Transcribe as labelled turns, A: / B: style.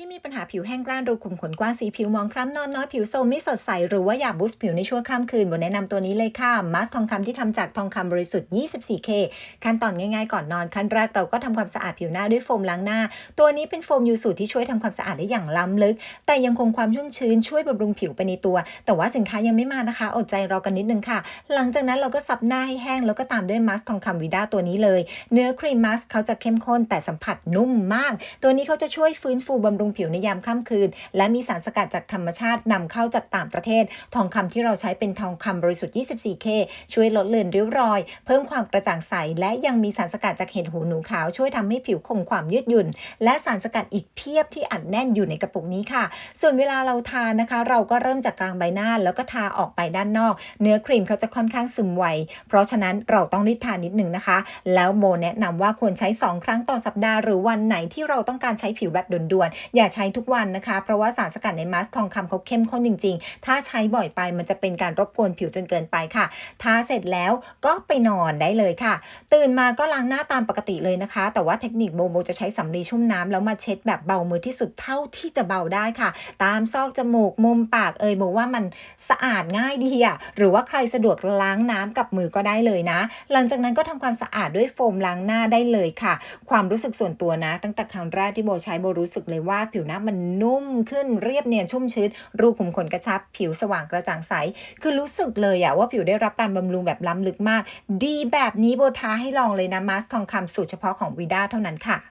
A: ที่มีปัญหาผิวแห้งกร้านรูขุมขนกว้างสีผิวมองคล้ำนอนน้อยผิวโซมไม่สดใส หรือว่าอยากบูสต์ผิวในช่วงค่ำคืนบนแนะนำตัวนี้เลยค่ะมาสทองคำที่ทำจากทองคำบริสุทธิ์ 24K ขั้นตอนง่ายๆก่อนนอน ขั้นแรกเราก็ทำความสะอาดผิวหน้าด้วยโฟมล้างหน้า ตัวนี้เป็นโฟมยูสูตรที่ช่วยทำความสะอาดได้อย่างล้ำลึก แต่ยังคงความชุ่มชื้นช่วยบำรุงผิวไปในตัว แต่ว่าสินค้ายังไม่มานะคะอดใจรอกันนิดนึงค่ะ หลังจากนั้นเราก็ซับหน้าให้แห้งแล้วก็ตามด้วยมาสทองคำวิด้าตัวนี้เลย เนื้อครีมมาสเขาจะเข้มข้นแต่สัมผัสนุ่มมาก ตัวนี้เขาจะช่วยฟื้นฟูบำรุงผิวในยามค่ำคืน และมีสารสกัดจากธรรมชาตินำเข้าจากต่างประเทศ ทองคำที่เราใช้เป็นทองคำบริสุทธิ์ 24K ช่วยลดเลือนริ้วรอย เพิ่มความกระจ่างใส และยังมีสารสกัดจากเห็ดหูหนูขาว ช่วยทำให้ผิวคงความยืดหยุ่น และสารสกัดอีกเพียบที่อัดแน่นอยู่ในกระปุกนี้ค่ะ ส่วนเวลาเราทานะคะ เราก็เริ่มจากกลางใบหน้าแล้วก็ทาออกไปด้านนอก เนื้อครีมเขาจะค่อนข้างซึมไว เพราะฉะนั้นเราต้องรีบทานนิดหนึ่งนะคะ แล้วโมแนะนำว่าควรใช้ 2 ครั้งต่อสัปดาห์หรือวันไหนที่เราต้องการใช้ผิวแบบด่วนอย่าใช้ทุกวันนะคะ เพราะว่าสารสกัดในมาสทองคำเขาเข้มข้นจริง ๆ ถ้าใช้บ่อยไปมันจะเป็นการรบกวนผิวจนเกินไปค่ะ ทาเสร็จแล้วก็ไปนอนได้เลยค่ะ ตื่นมาก็ล้างหน้าตามปกติเลยนะคะ แต่ว่าเทคนิคโบโบจะใช้สำลีชุ่มน้ำแล้วมาเช็ดแบบเบามือที่สุดเท่าที่จะเบาได้ค่ะ ตามซอกจมูกมุมปากเอ่ยโบว่ามันสะอาดง่ายดีอะหรือว่าใครสะดวกล้างน้ำกับมือก็ได้เลยนะ หลังจากนั้นก็ทำความสะอาดด้วยโฟมล้างหน้าได้เลยค่ะ ความรู้สึกส่วนตัวนะ ตั้งแต่ครั้งแรกที่โบใช้โบรู้สึกเลยว่าว่าผิวหน้ามันนุ่มขึ้นเรียบเนียนชุ่มชื้น รูขุมขนกระชับ ผิวสว่างกระจ่างใส คือรู้สึกเลยอะว่าผิวได้รับการบำรุงแบบล้ำลึกมาก ดีแบบนี้โบท้าให้ลองเลยนะมาสทองคำสูตรเฉพาะของวีด้าเท่านั้นค่ะ